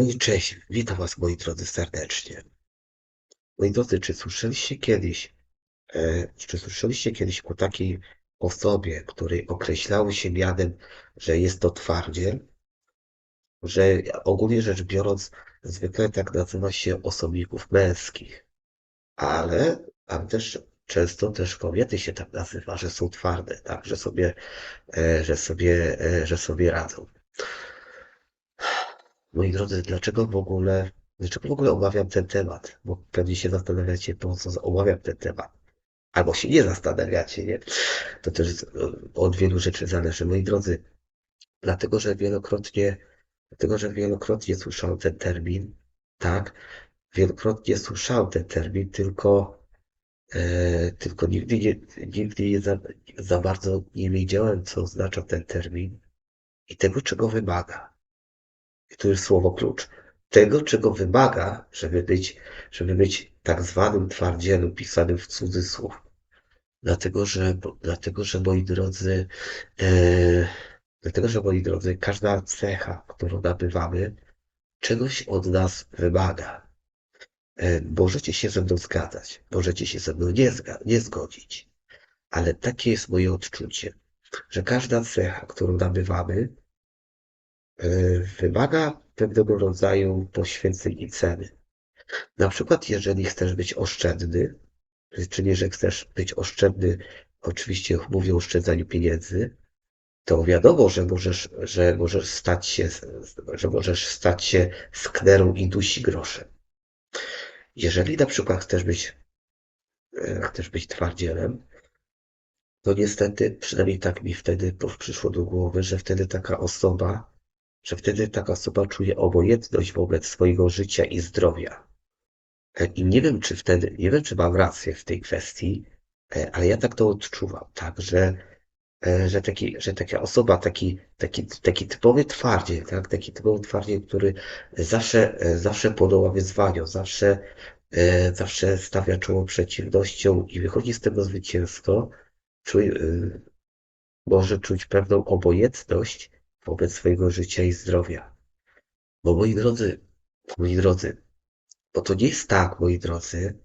No i cześć, witam Was moi drodzy serdecznie. Moi drodzy, czy słyszeliście kiedyś, e, czy słyszeliście kiedyś o takiej osobie, której określało się mianem, że jest to twardziel? Że ogólnie rzecz biorąc, zwykle tak nazywa się osobników męskich, ale, ale też często też kobiety się tak nazywa, że są twarde, tak, że sobie, e, że sobie, e, że sobie radzą. Moi drodzy, dlaczego w ogóle, dlaczego w ogóle omawiam ten temat? Bo pewnie się zastanawiacie, po co omawiam ten temat. Albo się nie zastanawiacie, nie? To też e, od wielu rzeczy zależy. Moi drodzy, dlatego, że wielokrotnie, dlatego, że wielokrotnie słyszałem ten termin, tak? Wielokrotnie słyszałem ten termin, tylko, e, tylko nigdy nie, nigdy nie za, za bardzo nie wiedziałem, co oznacza ten termin i tego, czego wymaga. I tu jest słowo klucz. Tego, czego wymaga, żeby być, żeby być tak zwanym twardzielem, pisanym w cudzysłów. Dlatego, że, dlatego, że moi drodzy, e, dlatego, że moi drodzy, każda cecha, którą nabywamy, czegoś od nas wymaga. E, możecie się ze mną zgadzać, możecie się ze mną nie, nie zgodzić, ale takie jest moje odczucie, że każda cecha, którą nabywamy, wymaga pewnego rodzaju poświęceń i ceny. Na przykład, jeżeli chcesz być oszczędny, czyli że chcesz być oszczędny, oczywiście mówię o oszczędzaniu pieniędzy, to wiadomo, że możesz, że możesz stać się, że możesz stać się sknerą i dusi groszem. Jeżeli na przykład chcesz być, e, chcesz być twardzielem, to niestety, przynajmniej tak mi wtedy przyszło do głowy, że wtedy taka osoba, że wtedy taka osoba czuje obojętność wobec swojego życia i zdrowia. E, I nie wiem, czy wtedy, nie wiem, czy mam rację w tej kwestii, e, ale ja tak to odczuwam, tak, że, e, że, taki, że taka osoba, taki, taki, taki typowy twardziel, tak, taki typowy twardziel, który zawsze, zawsze podoła wyzwaniom, zawsze, zawsze stawia czoło przeciwnościom i wychodzi z tego zwycięsko, czuje, może czuć pewną obojętność wobec swojego życia i zdrowia. Bo moi drodzy, moi drodzy, bo to nie jest tak, moi drodzy,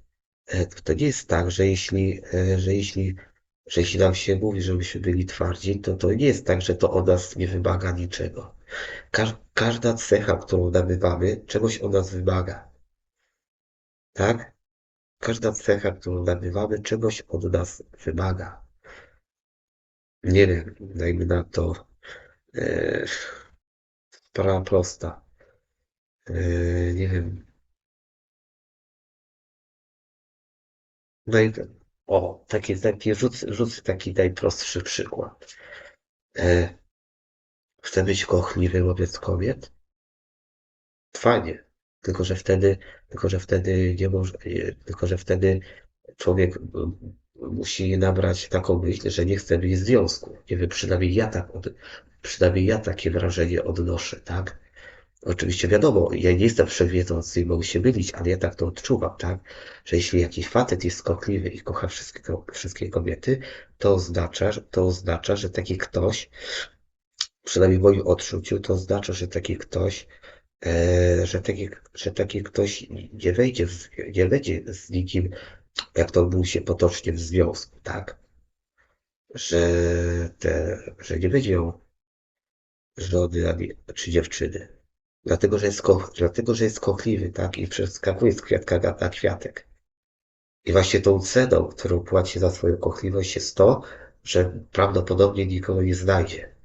e, to nie jest tak, że jeśli, e, że jeśli, że jeśli nam się mówi, żebyśmy byli twardzi, to to nie jest tak, że to od nas nie wymaga niczego. Każda cecha, którą nabywamy, czegoś od nas wymaga. Tak? Każda cecha, którą nabywamy, czegoś od nas wymaga. Nie wiem, dajmy na to e, sprawa prosta. E, nie wiem, No i o, taki, taki rzucę, rzucę taki najprostszy przykład. E, chcę być kochliwy wobec kobiet? Fajnie. Tylko, że wtedy, tylko, że wtedy nie może, tylko, że wtedy człowiek musi nabrać taką myśl, że nie chce w związku. Nie wiem, przynajmniej ja tak, przynajmniej ja takie wrażenie odnoszę, tak? Oczywiście wiadomo, ja nie jestem wszechwiedzący i mogę się mylić, ale ja tak to odczuwam, tak? Że jeśli jakiś facet jest skokliwy i kocha wszystkie, wszystkie kobiety, to oznacza, to oznacza, że taki ktoś, przynajmniej w moim odczuciu, to oznacza, że taki ktoś, e, że, taki, że taki ktoś nie wejdzie, w, nie wejdzie z nikim, jak to mówi się potocznie, w związku, tak? Że, te, że nie będzie żony czy dziewczyny Dlatego, że jest, ko dlatego, że jest kochliwy, tak? I przeskakuje z kwiatka na kwiatek. I właśnie tą ceną, którą płaci za swoją kochliwość jest to, że prawdopodobnie nikogo nie znajdzie.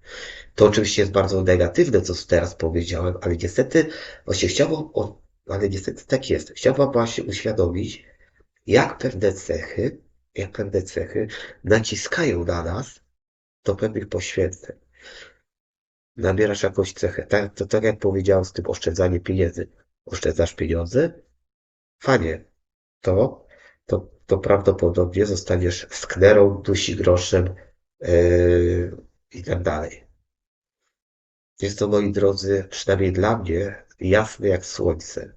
To oczywiście jest bardzo negatywne, co teraz powiedziałem, ale niestety właśnie chciałbym, ale niestety tak jest. Chciałbym właśnie uświadomić, jak pewne cechy, jak pewne cechy naciskają na nas do pewnych poświęceń nabierasz jakąś cechę. Tak, to tak jak powiedziałem z tym oszczędzaniem pieniędzy. Oszczędzasz pieniądze? Fajnie. To, to, to prawdopodobnie zostaniesz sknerą, dusi groszem yy, i tak dalej. Jest to, moi drodzy, przynajmniej dla mnie, jasne jak słońce.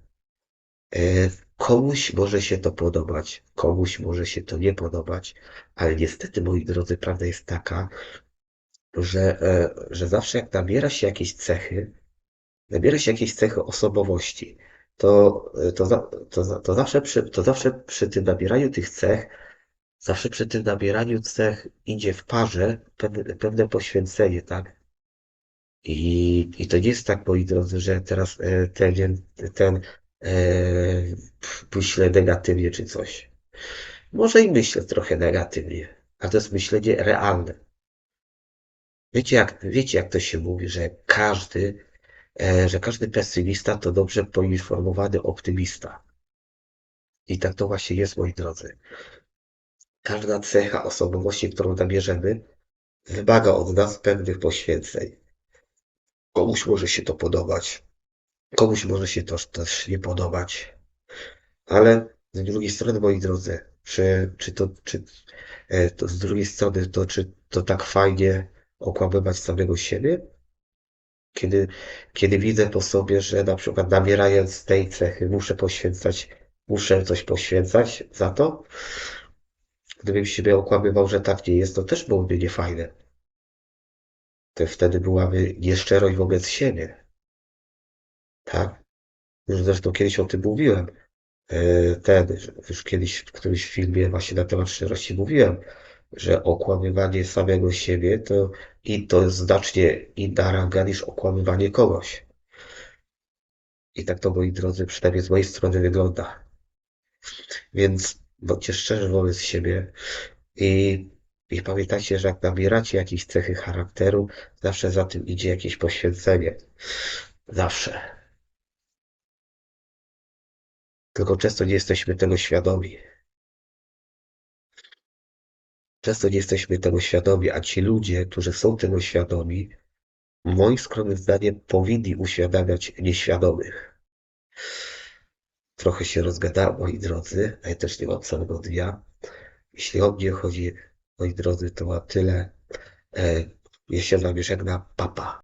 Komuś może się to podobać, komuś może się to nie podobać, ale niestety, moi drodzy, prawda jest taka, że, e, że zawsze jak nabiera się jakieś cechy, nabiera się jakieś cechy osobowości, to, to, za- to, za- to, zawsze przy, to zawsze przy tym nabieraniu tych cech, zawsze przy tym nabieraniu cech idzie w parze pewne, pewne poświęcenie, tak? I, I to nie jest tak, moi drodzy, że teraz e, ten, ten e, myślę negatywnie czy coś. Może i myślę trochę negatywnie, a to jest myślenie realne. Wiecie jak, wiecie jak to się mówi, że każdy, e, że każdy pesymista to dobrze poinformowany optymista. I tak to właśnie jest, moi drodzy. Każda cecha osobowości, którą nabierzemy, wymaga od nas pewnych poświęceń. Komuś może się to podobać, komuś może się to też nie podobać, ale z drugiej strony, moi drodzy, czy, czy to, czy, e, to z drugiej strony, to czy to tak fajnie okłamywać samego siebie? Kiedy, kiedy widzę po sobie, że na przykład nabierając tej cechy muszę poświęcać, muszę coś poświęcać za to, gdybym siebie okłamywał, że tak nie jest, to też byłoby niefajne. To wtedy byłaby nieszczerość wobec siebie. Tak? Już zresztą kiedyś o tym mówiłem. E, Ten, już kiedyś w którymś filmie właśnie na temat szczerości mówiłem, że okłamywanie samego siebie to i to jest znacznie inna ranga niż okłamywanie kogoś. I tak to, moi drodzy, przynajmniej z mojej strony wygląda. Więc bądźcie szczerzy wobec siebie i, i pamiętajcie, że jak nabieracie jakieś cechy charakteru, zawsze za tym idzie jakieś poświęcenie. Zawsze. Tylko często nie jesteśmy tego świadomi. Często nie jesteśmy tego świadomi, a ci ludzie, którzy są tego świadomi, moim skromnym zdaniem powinni uświadamiać nieświadomych. Trochę się rozgadałem, moi drodzy, a ja też nie mam całego dnia. Jeśli o mnie chodzi, moi drodzy, to ma tyle. E, ja się z. Papa.